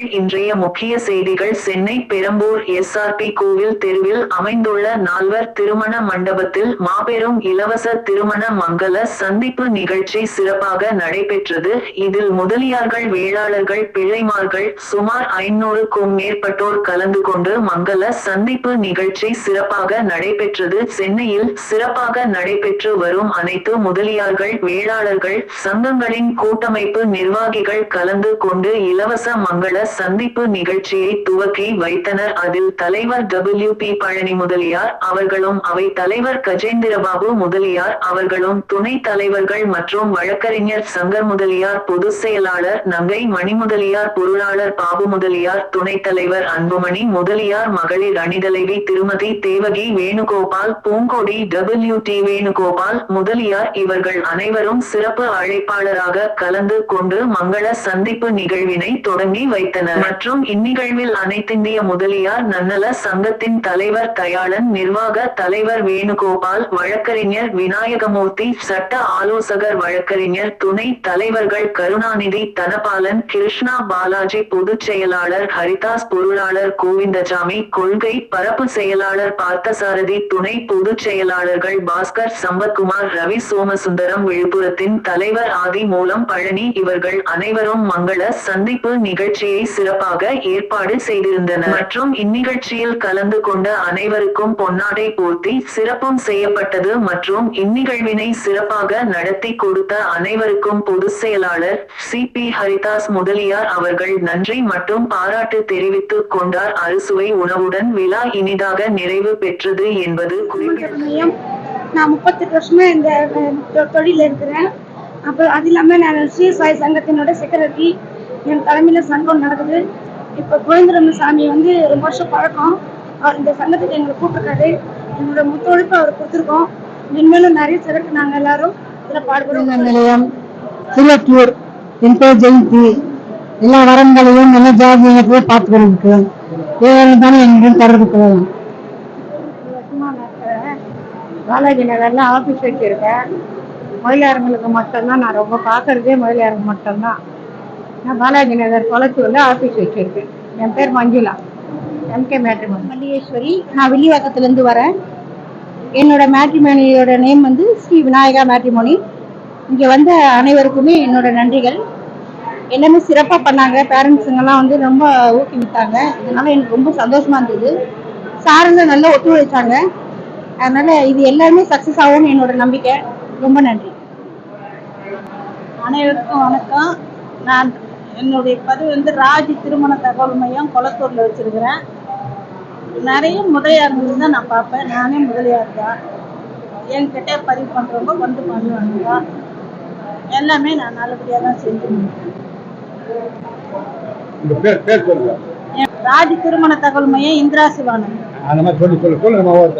இன்றைய முக்கிய செய்திகள் சென்னை பெரம்பூர் எஸ்ஆர்பி கோவில் தெருவில் அமைந்துள்ள நால்வர் திருமண மண்டபத்தில் மாபெரும் இலவச திருமண மங்கள சந்திப்பு நிகழ்ச்சி சிறப்பாக நடைபெற்றது. இதில் முதலியார்கள் வேளாளர்கள் பிள்ளைமார்கள் சுமார் ஐநூறுக்கும் மேற்பட்டோர் கலந்து கொண்டு மங்கள சந்திப்பு நிகழ்ச்சி சிறப்பாக நடைபெற்றது. சென்னையில் சிறப்பாக நடைபெற்று வரும் அனைத்து முதலியார்கள் வேளாளர்கள் சங்கங்களின் கூட்டமைப்பு நிர்வாகிகள் கலந்து கொண்டு இலவச மங்கள சந்திப்பு நிகழ்ச்சியை துவக்கி வைத்தனர். அதில் தலைவர் டபிள்யூ பி பழனி முதலியார் அவர்களும் அவை தலைவர் கஜேந்திரபாபு முதலியார் அவர்களும் துணை தலைவர்கள் மற்றும் வழக்கறிஞர் சங்கர் முதலியார் பொதுச் செயலாளர் நங்கை மணி முதலியார் பொருளாளர் பாபு முதலியார் துணைத் தலைவர் அன்புமணி முதலியார் மகளிர் அணிதலைவி திருமதி தேவகி வேணுகோபால் பூங்கொடி டபிள்யூ டி வேணுகோபால் முதலியார் இவர்கள் அனைவரும் சிறப்பு அழைப்பாளராக கலந்து கொண்டு மங்கள சந்திப்பு நிகழ்வினை தொடங்கி வைத்தனர். மற்றும் இந்நிகழ்வில் அனைத்திந்திய முதலியார் நன்னல சங்கத்தின் தலைவர் தயாளன் நிர்வாக தலைவர் வேணுகோபால் வழக்கறிஞர் விநாயகமூர்த்தி சட்ட ஆலோசகர் வழக்கறிஞர் துணை தலைவர்கள் கருணாநிதி தனபாலன் கிருஷ்ணா பாலாஜி பொதுச் செயலாளர் ஹரிதாஸ் பொருளாளர் கோவிந்தசாமி கொள்கை பரப்பு செயலாளர் பார்த்தசாரதி துணை பொதுச் செயலாளர்கள் பாஸ்கர் சம்பத்குமார் ரவி சோமசுந்தரம் விழுப்புரத்தின் தலைவர் ஆதி மூலம் பழனி இவர்கள் அனைவரும் மங்கள சந்திப்பு நிகழ்ச்சியை சிறப்பாக ஏற்பாடு செய்திருந்தனர். மற்றும் இந்நிகழ்ச்சியில் கலந்து கொண்ட அனைவருக்கும் பொன்னாடை போர்த்தி சிறப்பும் செய்யப்பட்டது மற்றும் இந்நிகழ்வினை சிறப்பாக நடத்தி கொடுத்த அனைவருக்கும் பொதுச் செயலாளர் சி. பி. ஹரிதாஸ் முதலியார் அவர்கள் நன்றி மற்றும் பாராட்டு தெரிவித்துக் கொண்டார். அறுசுவை உணவுடன் விழா இனிதாக நிறைவு பெற்றது என்பது குறிப்பிடத்தக்கது. நான் முப்பத்தெட்டு வருஷமா இந்த தொழில இருக்கிறேன். அப்புறம் அது இல்லாமல் நான் ஸ்ரீ சாய் சங்கத்தினோட செக்ரட்டரி என் தலைமையில் சங்கம் நடக்குது. இப்போ கோவிந்தரம சாமி வந்து ரொம்ப வருஷம் பழக்கம். அவர் இந்த சங்கத்துக்கு எங்களை கூப்பிட்டுருக்காரு. எங்களோட முத்தொழிப்பு அவர் கொடுத்துருக்கோம். இனிமேலும் நிறைய சிறப்பு நாங்கள் எல்லாரும் இதில் பாடுபடுவோம். நிலையம் திருவட்டூர் என் பேர் ஜெயந்தி எல்லா வரன்களையும் நல்ல ஜாதியை பார்த்துக்கிறதுக்கு ஏழு தானே எங்கேயும் தொடர்பு கொள்ளலாம் பாலாஜி நகர்ல ஆஃபீஸ் வச்சிருக்கேன். மயிலாரங்களுக்கு மட்டும்தான் நான் ரொம்ப பார்க்கறதே மயிலாரங்க மட்டும்தான். நான் பாலாஜி நகர் குளத்தூர்ல ஆஃபீஸ் வச்சிருக்கேன். என் பேர் மஞ்சுளா. MK matrimony Mallikeswari. நான் வில்லிவாக்கத்துலேருந்து வரேன். என்னோட மேட்ரிமோனியோட நேம் வந்து ஸ்ரீ விநாயகா மேட்ரிமோனி இங்கே வந்த அனைவருக்குமே என்னோட நன்றிகள். எல்லாமே சிறப்பாக பண்ணாங்க. பேரண்ட்ஸுங்கெல்லாம் வந்து ரொம்ப ஊக்குவித்தாங்க. இதனால எனக்கு ரொம்ப சந்தோஷமா இருந்தது. சாருங்க நல்லா ஒத்துழைச்சாங்க. அதனால இது எல்லாமே சக்ஸஸ் ஆகும்னு என்னோட நம்பிக்கை. ரொம்ப நன்றி. அனைவருக்கும் வணக்கம். நான் என்னுடைய பதிவு வந்து ராஜி திருமண தகவல் மையம் கொளத்தூர்ல வச்சிருக்கிறேன். நிறைய முதலியார்கள் தான் நான் பார்ப்பேன். நானே முதலியார் தான். என்கிட்ட பதிவு பண்றவங்க வந்து பண்ணுவாங்க. எல்லாமே நான் நல்லபடியாக தான் செஞ்சு ராஜி திருமண தகவல் மையம் இந்திரா சிவானந்த். அந்த மாதிரி சொல்லி சொல்லு சொல்லு நம்ம ஒவ்வொருத்தர்